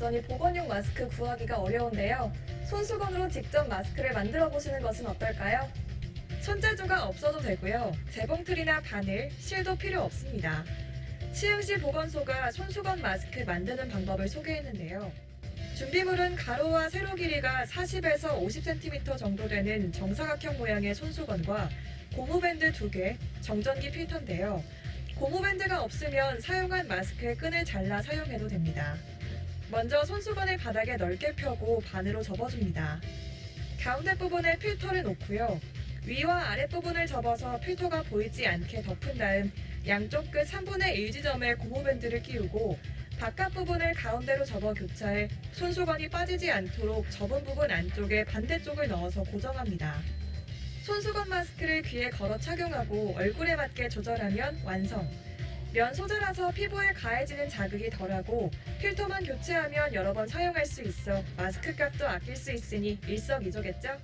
여전히 보건용 마스크 구하기가 어려운데요. 손수건으로 직접 마스크를 만들어 보시는 것은 어떨까요? 손재주가 없어도 되고요. 재봉틀이나 바늘, 실도 필요 없습니다. 시흥시 보건소가 손수건 마스크 만드는 방법을 소개했는데요. 준비물은 가로와 세로 길이가 40에서 50cm 정도 되는 정사각형 모양의 손수건과 고무밴드 2개, 정전기 필터인데요. 고무밴드가 없으면 사용한 마스크의 끈을 잘라 사용해도 됩니다. 먼저 손수건을 바닥에 넓게 펴고 반으로 접어줍니다. 가운데 부분에 필터를 놓고요. 위와 아랫부분을 접어서 필터가 보이지 않게 덮은 다음 양쪽 끝 3분의 1 지점에 고무밴드를 끼우고 바깥 부분을 가운데로 접어 교차해 손수건이 빠지지 않도록 접은 부분 안쪽에 반대쪽을 넣어서 고정합니다. 손수건 마스크를 귀에 걸어 착용하고 얼굴에 맞게 조절하면 완성. 면 소재라서 피부에 가해지는 자극이 덜하고 필터만 교체하면 여러 번 사용할 수 있어 마스크 값도 아낄 수 있으니 일석이조겠죠?